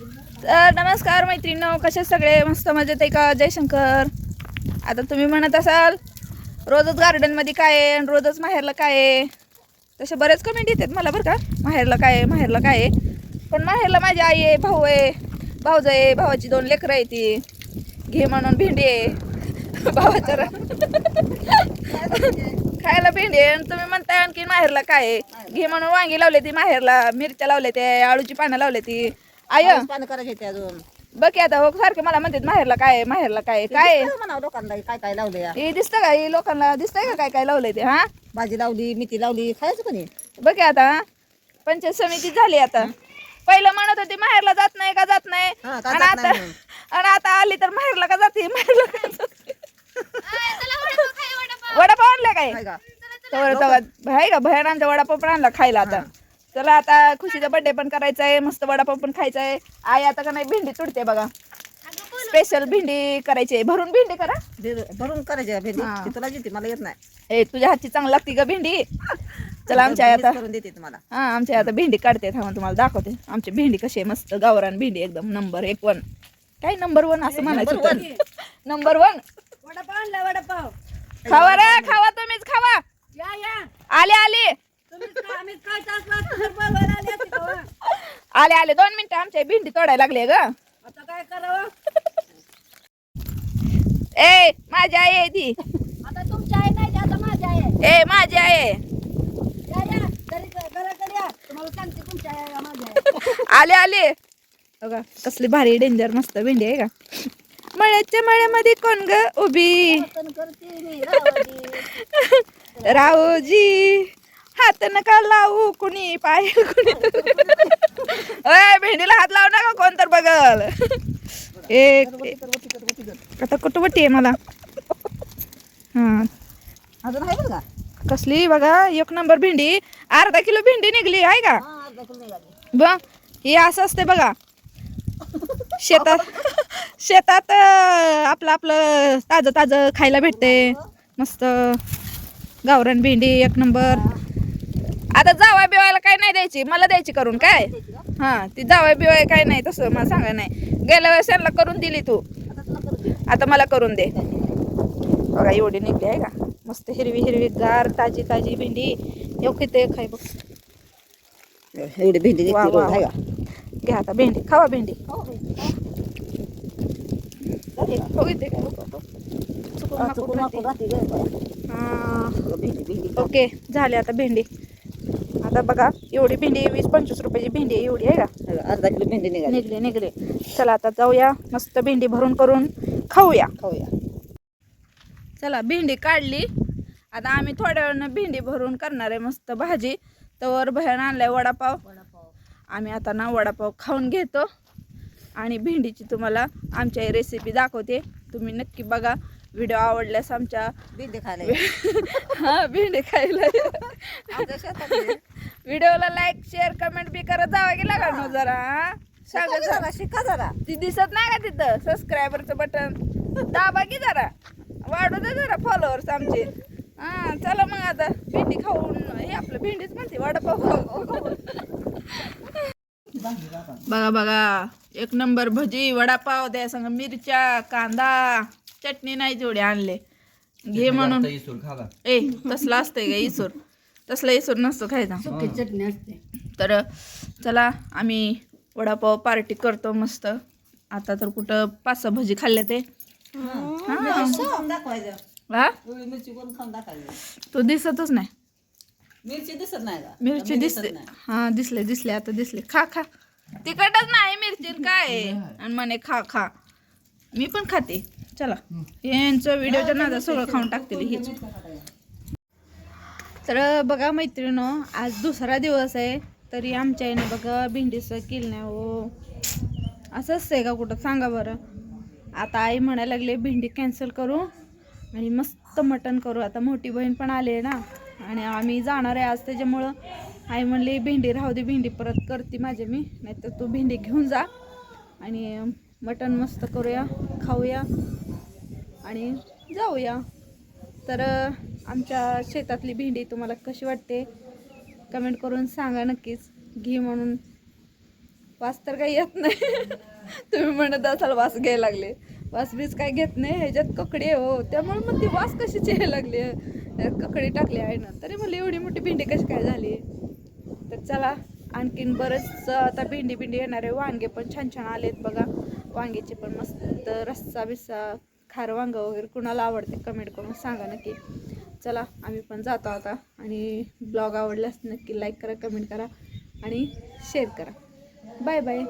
तर नमस्कार मैत्रिणींनो कसे सगळे? मस्त मजेत आहे का? जयशंकर. आता तुम्ही म्हणत असाल रोजच गार्डनमध्ये काय आहे आणि रोजच माहेरला काय आहे? तसे बरेच कमेंट येतात मला बरं का. माहेरला काय आहे? माहेरला काय आहे? पण माहेरला माझी आई आहे भाऊ आहे. भाऊज आहे भावाची दोन लेकरं आहे ती. घे म्हणून भेंडी आहे. भावाच्या रा- खायला भेंडी आहे आणि तुम्ही म्हणताय आणखी माहेरला काय आहे? घे म्हणून वांगी लावले ती माहेरला. मिरच्या लावल्या ते आळूची पानं लावले ती. आय. करायचे ते अजून. बघ की आता हो सारखे मला म्हणतात माहेरला काय आहे, माहेरला काय आहे, काय आहे? लोकांना काय काय लावलं या? हे दिसतं का? हे लोकांना दिसतंय का काय काय लावलंय ते हा? भाजी लावली मेथी लावली खायचं कोणी? बघ की आता पंचायत समिती झाली आता. पहिलं म्हणत होती माहेरला जात नाही का जात नाही? हा, का आणि जात आता नाही म्हणून. आणि आता आली तर माहेरला का जाते? माहेरला का जाते? वडापाव आणला काय? काय का? आहे भयानांचा वडापाव पण आणला खायला आता. चला आता खुशीचा बर्थडे पण करायचा आहे मस्त वडापाव पण खायचा आहे आई आता का नाही भेंडी तुडते बघा. स्पेशल भेंडी करायची आहे भरून भेंडी करा. भरून करायचे भेंडी. हा. ती तुला येते मला येत नाही. ए तुझ्या हातची चांगली लागते का भेंडी. चला आमच्या आई आता. भेंडीच करून देते तुम्हाला. हा आमच्या आता भेंडी काढते. थांबा तुम्हाला दाखवते. आमची भेंडी कशी आहे? मस्त गावरान भेंडी एकदम. नंबर एक वन. काय नंबर वन असं म्हणायचं नंबर वन वडापाव आणला वडापाव. खावा रे खावा तुम्हीच खावा या या आले आले तुम्हीच का आम्ही काय तास बोलवायला आले असते का वा? आले आले. दोन मिनिटं आमच्या भेंडी तोडायला लागले ग. आता काय करावं? ए माझी आई आहे ती. आता तुमची आहे नाही आता माझी आहे. ए माझी आई आहे. या या. तरी घराकडे या. तुम्हाला सांगते तुमची आहे का माझी आहे आले आले. बघा कसली भारी डेंजर मस्त भेंडी आहे का? मळ्याच्या मळ्यामध्ये कोण ग उभी? वतन करते मी. राहूजी हात नका लावू कुणी पाय कुणी अय भेंडीला हात लावू नका कोण तर बघल. एक आता कुटवटी आहे मला. हा. अजून आहे का? कसली बघा एक नंबर भेंडी. अर्धा किलो भेंडी निघली आहे का. ब हे असं असते बघा. शेतात शेतात आपलं आपलं ताजं ताजं खायला भेटते मस्त. गावरान भेंडी एक नंबर. आता जावा बिवायला काय नाही द्यायची? मला द्यायची करून काय? हा ती जावा बिवाय काय नाही तसं मला सांगा नाही. गेल्या वेळेस यांना करून दिली तू. आता मला करून दे. बघा एवढी निघली आहे का? मस्त हिरवी हिरवी गार ताजी ताजी भेंडी. एवढी किती खाय बघ. एवढी भेंडी घ्या आता भेंडी खावा भेंडी. ओके झाली आता भेंडी. आता बघा एवढी भेंडी वीस पंचवीस रुपयाची भेंडी एवढी आहे का? अर्धा किलो भेंडी निघाली. निघले निघले. चला आता जाऊया मस्त भेंडी भरून करून खाऊया. खाऊया. चला भेंडी काढली. आता आम्ही थोड्या वेळानं भेंडी भरून करणार आहे मस्त भाजी. तर बहीण आणलाय वडापाव. आम्ही आता ना वडापाव खाऊन घेतो. आणि भेंडीची तुम्हाला आमच्या रेसिपी दाखवते. तुम्ही नक्की बघा. व्हिडिओ आवडल्यास आमच्या भेंडी खायला. हा भेंडी खायला. व्हिडिओला लाईक शेअर कमेंट बी करत जावा गेला का नो जरा हा? सांगा शिका जरा. जरा शिका जरा. ती दिसत नाही का तिथं? सबस्क्रायबरचं बटन दाबा की जरा. वाढू दे जरा फॉलोअर्स आमचे. हा चला मग आता भेंडी खाऊन हे आपलं भेंडीच म्हणते वडापाव खाऊ बघा बघा. एक नंबर भजी वडापाव द्या संग मिरच्या कांदा. चटणी नाही जेवढे आणले. घे म्हणून. ए तसला असतंय का इसूर. तसला इसूर नसतो खायचा. चटणी असते. तर चला आम्ही वडापाव पार्टी करतो मस्त. आता तर कुठं पाच सहा भजी खाल्ले ते. हा. तो दिसतच नाही. मिरची दिसत नाही का? मिरची दिसते. हा दिसले दिसले आता दिसले. खा खा. तिखटच नाही मिरची काय? आहे? आणि म्हणे खा खा. मी पण खाते. चला. यांचं व्हिडिओच्या नादा सगळं खाऊन टाकतील हेच. तर बघा मैत्रिणो आज दुसरा दिवस आहे. तरी आमच्या आईने बघा भेंडीचं केलं नाही हो. असं असतंय का कुठं? सांगा बरं. आता आई म्हणायला लागले भेंडी कॅन्सल करू आणि मस्त मटण करू. आता मोठी बहीण पण आली आहे ना. आणि आम्ही जाणार आहे आज त्याच्यामुळं. आई म्हणली भेंडी राहू दे भेंडी परत करते माझी मी. नाहीतर तू भेंडी घेऊन जा. आणि मटण मस्त करूया खाऊया आणि जाऊया. तर आमच्या शेतातली भेंडी तुम्हाला कशी वाटते? कमेंट करून सांगा नक्कीच. घे म्हणून वास तर काही येत नाही. तुम्ही म्हणत असाल वास घ्यायला लागले. वास बीस काय घेत नाही. ह्याच्यात ककडी आहे हो. त्यामुळे मग ती वास कशाची यायला लागली? त्यात ककडी टाकली आहे ना. तरी मला एवढी मोठी भेंडी कशी काय झाली? तर चला आणखीन बरंच आता भेंडी भिंडी येणार आहे. वांगे पण छान छान आलेत बघा. वांग्याचे पण मस्त रस्सा बिस्सा खार वांग वगैरे कुणाला आवडते कमेंट करून सांगा नक्की. चला आम्ही पण जातो आता आणि ब्लॉग आवडल्यास नक्की लाईक करा कमेंट करा आणि शेअर करा. Bye bye